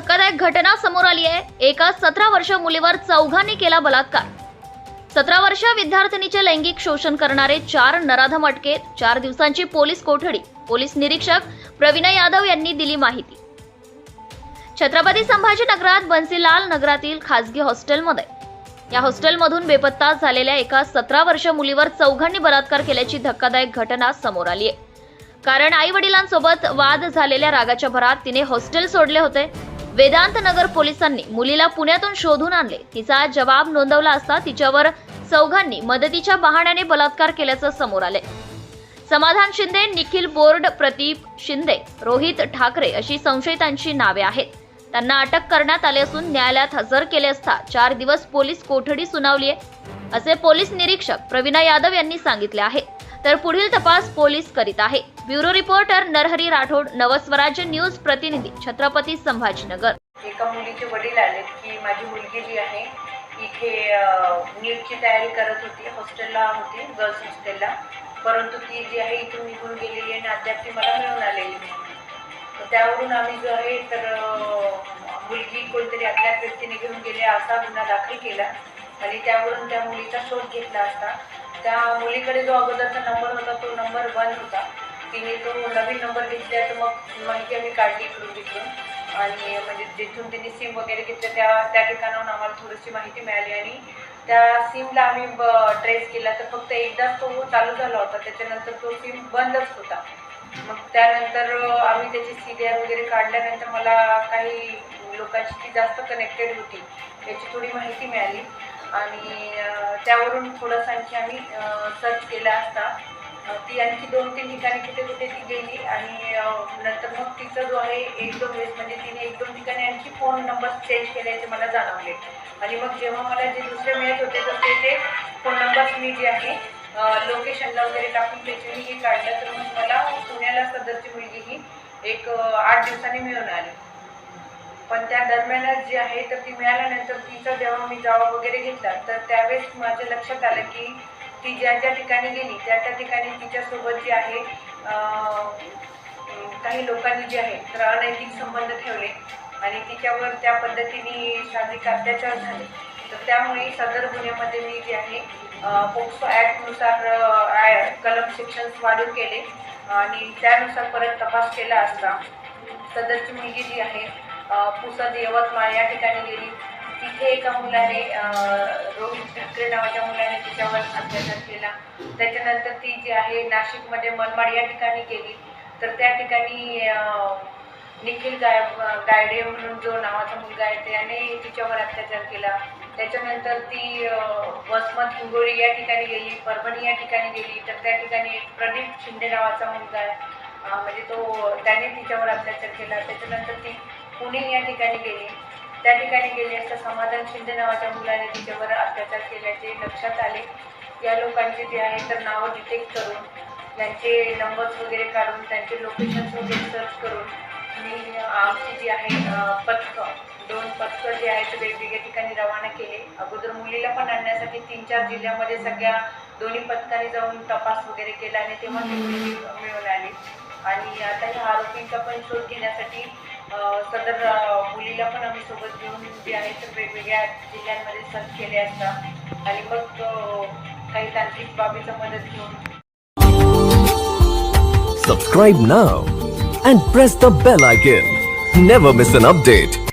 धक्कादायक घटना समोर आली आहे. एका सतरा वर्ष मुलीवर चौघांनी केला बलात्कार. सतरा वर्ष विद्यार्थिनीचे लैंगिक शोषण करणारे चार नराधम अटकेत चार दिवसांची पोलीस कोठडी पोलीस निरीक्षक प्रवीणा यादव यांनी दिली माहिती. छत्रपती संभाजीनगरात बन्सीलाल नगरातील खासगी हॉस्टेलमध्ये. या हॉस्टेलमधून बेपत्ता झालेल्या एका सतरा वर्ष मुलीवर चौघांनी बलात्कार केल्याची धक्कादायक घटना समोर आली आहे. कारण आई वडिलांसोबत वाद झालेल्या रागाच्या भरात तिने हॉस्टेल सोडले होते. वेदांत नगर पोलिसांनी मुलीला पुण्यातून शोधून आणले. तिचा जबाब नोंदवला असता तिच्यावर चौघांनी मदतीच्या बहाण्याने बलात्कार केल्याचं समोर आले समाधान शिंदे निखिल बोर्ड प्रदीप शिंदे रोहित ठाकरे अशी संशयितांची नावे आहेत. त्यांना अटक करण्यात आले असून न्यायालयात हजर केले असता चार दिवस पोलीस कोठडी सुनावली आहे असे पोलीस निरीक्षक प्रवीणा यादव यांनी सांगितले आहे. तर पुढील तपास पोलीस करीत आहे. Bureau reporter Narhari Rathod Navswarajya news प्रतिनिधी छत्रपती संभाजीनगर. एका मुलीचे वडील आले की माझी मुलगी जी आहे इथे नीटची तयारी करत होती हॉस्टेलला होती गर्ल्स हॉस्टेलला परंतु ती जी आहे इथून निघून गेलेली आहे आणि अद्याप ती मला मिळून आलेली नाही. त्यावरून आम्ही जो आहे तर मुलगी कोणतरी अज्ञात व्यक्तीने घेऊन गेले असा गुन्हा दाखल केला. आणि त्यावरून त्या मुलीचा शोध घेतला असता. त्या मुलीकडे जो अगोदरचा नंबर होता तो नंबर बंद होता. तिने तो नवीन नंबर घेतला तर मग माहिती आम्ही काढली इकडून तिकडून. आणि म्हणजे जिथून तिने सिम वगैरे घेतलं त्या त्या ठिकाणाहून आम्हाला थोडीशी माहिती मिळाली. आणि त्या सिमला आम्ही ट्रेस केला. तर फक्त एकदाच तो चालू झाला होता. त्याच्यानंतर तो सिम बंदच होता. मग त्यानंतर आम्ही त्याची सी डी आर वगैरे काढल्यानंतर मला काही लोकांची ती जास्त कनेक्टेड होती. याची थोडी माहिती मिळाली. आणि त्यावरून थोडंसं आणखी आम्ही सर्च केला असता. ती आणखी दोन तीन ठिकाणी कुठे कुठे ती गेली आणि नंतर मग तिचा जो आहे एक दोन वेळेस म्हणजे तिने एक दोन ठिकाणी आणखी फोन नंबर चेंज केल्याचे मला जाणवले. आणि मग जेव्हा मला जे दुसरे मिळत होते तर ते ते फोन नंबर्स मी जे आहे लोकेशनला वगैरे टाकून त्याचे मी हे काढलं. तर मग मला पुण्याला सदरची मुलगी ही एक आठ दिवसांनी मिळून आली. पण त्या दरम्यानच जी आहे तर ती मिळाल्यानंतर तिचा जेव्हा मी जॉब वगैरे घेतला तर त्यावेळेस माझ्या लक्षात आलं की ती ज्या ज्या ठिकाणी गेली त्या त्या ठिकाणी तिच्यासोबत जी आहे काही लोकांनी जे आहे तर अनैतिक संबंध ठेवले आणि तिच्यावर त्या पद्धतीने शारीरिक अत्याचार झाले. तर त्यामुळे सदर गुन्ह्यामध्ये मी जे आहे पोक्सो ॲक्टनुसार कलम सेक्शन्स वाढून केले आणि त्यानुसार परत तपास केला असता. सदरची मुलगी जी आहे पुसद यवतमाळ या ठिकाणी गेली. तिथे एका मुलाने रोहित ठाकरे नावाच्या मुलाने तिच्यावर अत्याचार केला. त्याच्यानंतर ती जी आहे नाशिकमध्ये मनमाड या ठिकाणी गेली. तर त्या ठिकाणी निखिल गाय गायडे म्हणून जो नावाचा मुलगा आहे त्याने तिच्यावर अत्याचार केला. त्याच्यानंतर ती वसमत हिंगोळी या ठिकाणी गेली परभणी या ठिकाणी गेली. तर त्या ठिकाणी प्रदीप शिंदे नावाचा मुलगा आहे. म्हणजे तो त्याने तिच्यावर अत्याचार केला. त्याच्यानंतर ती पुणे या ठिकाणी गेले त्या ठिकाणी गेले असता समाधान शिंदे नावाच्या मुलाने तिच्यावर अत्याचार केल्याचे लक्षात आले. या लोकांचे जे आहे तर नावं डिटेक्ट करून त्यांचे नंबर्स वगैरे काढून त्यांचे लोकेशन्स वगैरे सर्च करून मी आमची जी आहे अं, पथकं दोन पथकं जे आहेत ते वेगवेगळ्या ठिकाणी रवाना केले. अगोदर मुलीला पण आणण्यासाठी तीन चार जिल्ह्यामध्ये सगळ्या दोन्ही पथकांनी जाऊन तपास वगैरे केला आणि तेव्हा ती मुलगी मिळून आली. आणि आता ह्या आरोपींचा पण शोध घेण्यासाठी सदर मुलीला पण आम्ही सोबत घेऊन जे आहे तर वेगवेगळ्या जिल्ह्यांमध्ये सर्च केले असतात आणि मग काही तांत्रिक बाबीचा मदत घेऊन Subscribe now and press the bell icon. Never miss an update.